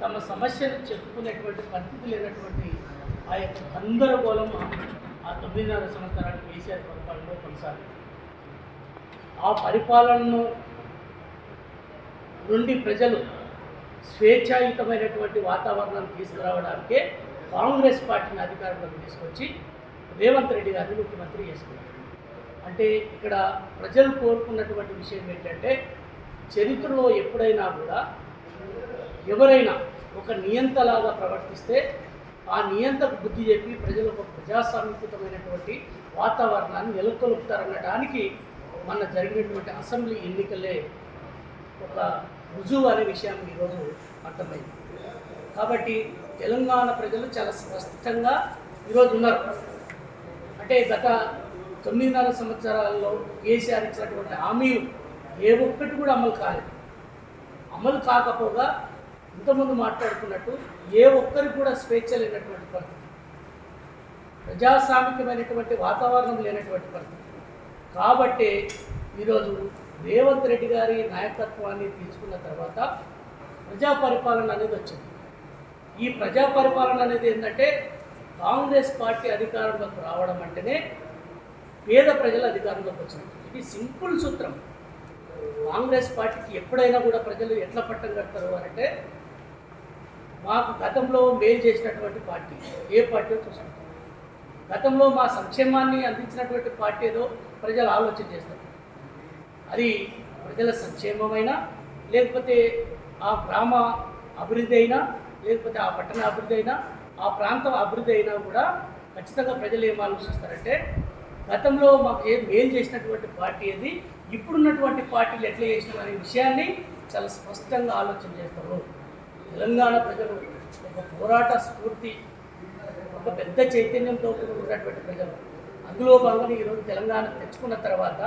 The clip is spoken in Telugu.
తమ సమస్యను చెప్పుకునేటువంటి పరిస్థితి లేనటువంటి ఆ యొక్క గందరగోళం ఆ తొమ్మిదిన్నర సంవత్సరాలు కేసీఆర్ పరిపాలనలో కొనసాగింది. ఆ పరిపాలనను నుండి ప్రజలు స్వేచ్ఛాయుతమైనటువంటి వాతావరణాన్ని తీసుకురావడానికే కాంగ్రెస్ పార్టీని అధికారంలోకి తీసుకొచ్చి రేవంత్ రెడ్డి గారిని ముఖ్యమంత్రి చేసుకున్నారు. అంటే ఇక్కడ ప్రజలు కోరుకున్నటువంటి విషయం ఏంటంటే చరిత్రలో ఎప్పుడైనా కూడా ఎవరైనా ఒక నియంతలాగా ప్రవర్తిస్తే ఆ నియంతకు బుద్ధి చెప్పి ప్రజలు ఒక ప్రజాస్వామ్యకృతమైనటువంటి వాతావరణాన్ని నెలకొల్పుతారనడానికి మన జరిగినటువంటి అసెంబ్లీ ఎన్నికలే ఒక రుజువు అనే విషయం ఈరోజు అర్థమైంది. కాబట్టి తెలంగాణ ప్రజలు చాలా స్పష్టంగా ఈరోజు ఉన్నారు. అంటే గత తొమ్మిదిన్నర సంవత్సరాల్లో కేసీఆర్ ఇచ్చినటువంటి హామీలు ఏ ఒక్కటి కూడా అమలు కాలేదు. అమలు కాకపోగా ఇంతకుముందు మాట్లాడుకున్నట్టు ఏ ఒక్కరికి కూడా స్వేచ్ఛ లేనటువంటి పరిస్థితి. ప్రజాస్వామికమైనటువంటి వాతావరణం లేనటువంటి పరిస్థితి. కాబట్టి ఈరోజు రేవంత్ రెడ్డి గారి నాయకత్వాన్ని తీసుకున్న తర్వాత ప్రజా పరిపాలన అనేది వచ్చింది. ఈ ప్రజా పరిపాలన అనేది ఏంటంటే కాంగ్రెస్ పార్టీ అధికారంలోకి రావడం అంటేనే పేద ప్రజల అధికారంలోకి వచ్చినట్టు. ఇది సింపుల్ సూత్రం. కాంగ్రెస్ పార్టీకి ఎప్పుడైనా కూడా ప్రజలు ఎట్లా పట్టం కడతారు అని అంటే మాకు గతంలో మేలు చేసినటువంటి పార్టీ. ఏ పార్టీ చూసుకుంటాం గతంలో మా సంక్షేమాన్ని అందించినటువంటి పార్టీ ఏదో ప్రజలు ఆలోచన చేస్తారు. అది ప్రజల సంక్షేమమైనా లేకపోతే ఆ గ్రామ అభివృద్ధి అయినా లేకపోతే ఆ పట్టణ అభివృద్ధి అయినా ఆ ప్రాంతం అభివృద్ధి అయినా కూడా ఖచ్చితంగా ప్రజలు ఏం ఆలోచిస్తారంటే గతంలో మాకు ఏం మేలు చేసినటువంటి పార్టీ అది ఇప్పుడున్నటువంటి పార్టీలు ఎట్లా చేసినాం అనే విషయాన్ని చాలా స్పష్టంగా ఆలోచన చేస్తారు. తెలంగాణ ప్రజలు ఒక పోరాట స్ఫూర్తి ఒక పెద్ద చైతన్యంతో ఉన్నటువంటి ప్రజలు. అందులో భాగంగా ఈరోజు తెలంగాణ తెచ్చుకున్న తర్వాత